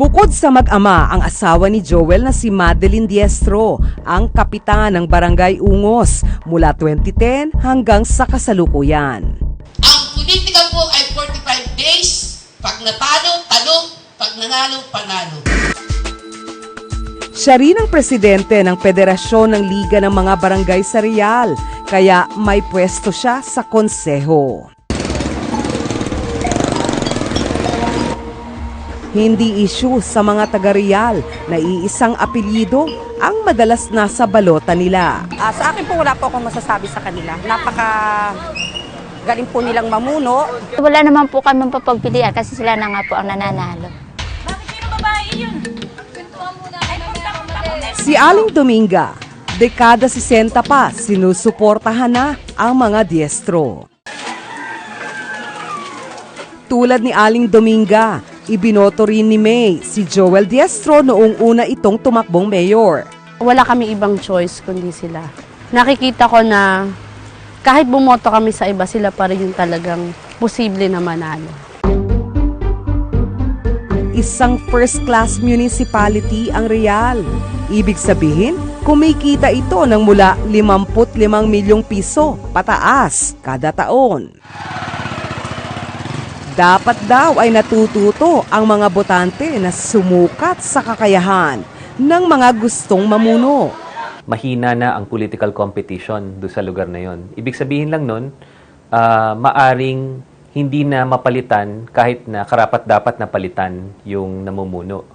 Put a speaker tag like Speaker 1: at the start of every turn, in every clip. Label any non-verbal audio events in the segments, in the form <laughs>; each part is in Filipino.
Speaker 1: Bukod sa mag-ama, ang asawa ni Joel na si Madeline Diestro, ang kapitan ng Barangay Ungos mula 2010 hanggang sa kasalukuyan.
Speaker 2: Ang politika po ay 45 days. Pag natalo, talo. Pag nanalo, panalo.
Speaker 1: Siya rin ang presidente ng Federasyon ng Liga ng mga Barangay sa Real, kaya may pwesto siya sa konseho. Hindi issue sa mga taga-Real na iisang apelyido ang madalas nasa balota nila.
Speaker 3: Ah, sa akin po wala po akong masasabi sa kanila. Napaka galing po nilang mamuno.
Speaker 4: Wala naman po kami papagpilian kasi sila na nga po ang nananalo.
Speaker 1: Si Aling Dominga, dekada 60 pa, sinusuportahan na ang mga diestro. Tulad ni Aling Dominga, ibinoto rin ni May si Joel Diestro noong una itong tumakbong mayor.
Speaker 5: wala kami ibang choice kundi sila. Nakikita ko na kahit bumoto kami sa iba, sila pa rin yung talagang posible na manalo.
Speaker 1: Isang first-class municipality ang Real. Ibig sabihin, kumikita ito ng mula 55 milyong piso pataas kada taon. Dapat daw ay natututo ang mga botante na sumukat sa kakayahan ng mga gustong mamuno.
Speaker 6: mahina na ang political competition do sa lugar na yon. Ibig sabihin lang nun, ah, maaring hindi na mapalitan kahit na karapat dapat na palitan yung namumuno.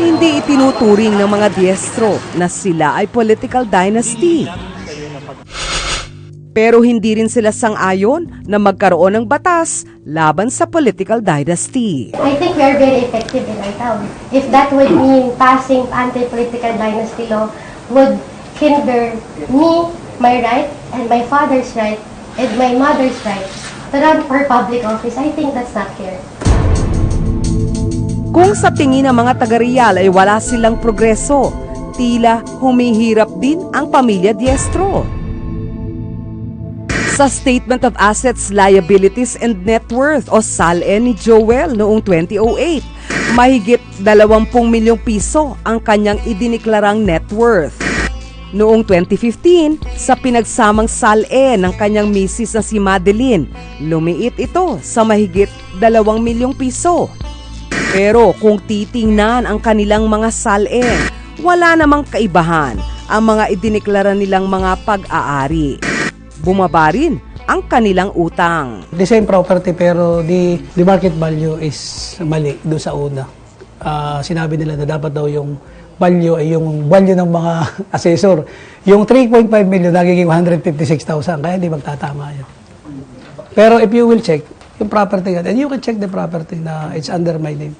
Speaker 1: Hindi itinuturing ng mga diestro na sila ay political dynasty. Pero hindi rin sila sang-ayon na magkaroon ng batas laban sa political dynasty.
Speaker 7: I think we are very effective in our town. If that would mean passing anti-political dynasty law would hinder me, my right, and my father's right, and my mother's right to run for public office, I think that's not fair.
Speaker 1: Kung sa tingin ng mga taga-Real ay wala silang progreso, tila humihirap din ang pamilya Diestro. Sa Statement of Assets, Liabilities and Net Worth o SALE ni Joel noong 2008, mahigit 20 milyong piso ang kanyang idiniklarang net worth. Noong 2015, sa pinagsamang SALE ng kanyang misis na si Madeline, lumiit ito sa mahigit 2 milyong piso. Pero kung titingnan ang kanilang mga SALE, wala namang kaibahan ang mga idiniklara nilang mga pag-aari. Bumaba rin ang kanilang utang.
Speaker 8: The same property pero the, the market value is mali doon sa una. Ah, sinabi nila na dapat daw yung value ay yung value ng mga <laughs> assessor. Yung 3.5 million nagiging 156,000 kaya hindi magtatama yun. Pero if you will check yung property and you can check the property na it's under my name.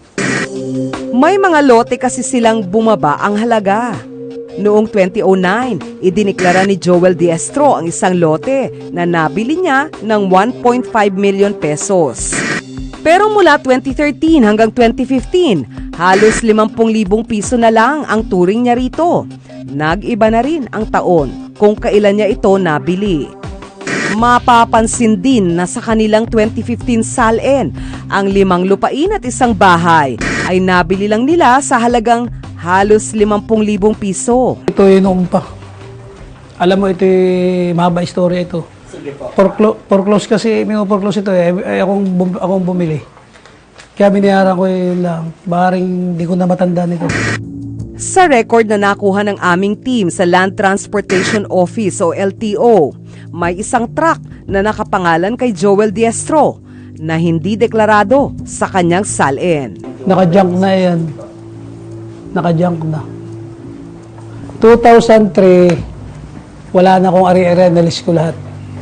Speaker 1: May mga lote kasi silang bumaba ang halaga. Noong 2009, idiniklara ni Joel Diestro ang isang lote na nabili niya ng 1.5 million pesos. Pero mula 2013 hanggang 2015, halos 50,000 piso na lang ang turing niya rito. Nag-iba na rin ang taon kung kailan niya ito nabili. Mapapansin din na sa kanilang 2015 SALN, ang limang lupain at isang bahay ay nabili lang nila sa halagang halos 50,000 piso.
Speaker 8: Ito yung noon pa. Alam mo, ito yung mahaba istorya ito. Foreclo- foreclose kasi, may foreclose ito eh. Ay, akong, bum- akong bumili. Kaya binayaran ko yun lang. Baring hindi ko na matanda nito.
Speaker 1: Sa record na nakuha ng aming team sa Land Transportation Office o LTO, may isang truck na nakapangalan kay Joel Diestro na hindi deklarado sa kanyang SALN.
Speaker 8: Naka-junk na yan. Naka-junk na. 2003, wala na akong ari-ari, nalis ko lahat.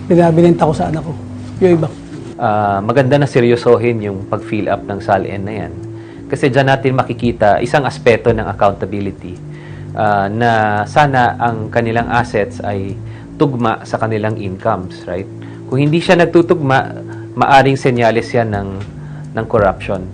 Speaker 8: Binabilinta ko sa anak ko. Yung iba.
Speaker 6: Ah, maganda na seryosohin yung pag-fill up ng SALN na yan. Kasi dyan natin makikita isang aspeto ng accountability ah, na sana ang kanilang assets ay tugma sa kanilang incomes, right? Kung hindi siya nagtutugma, maaring senyales yan ng, ng corruption.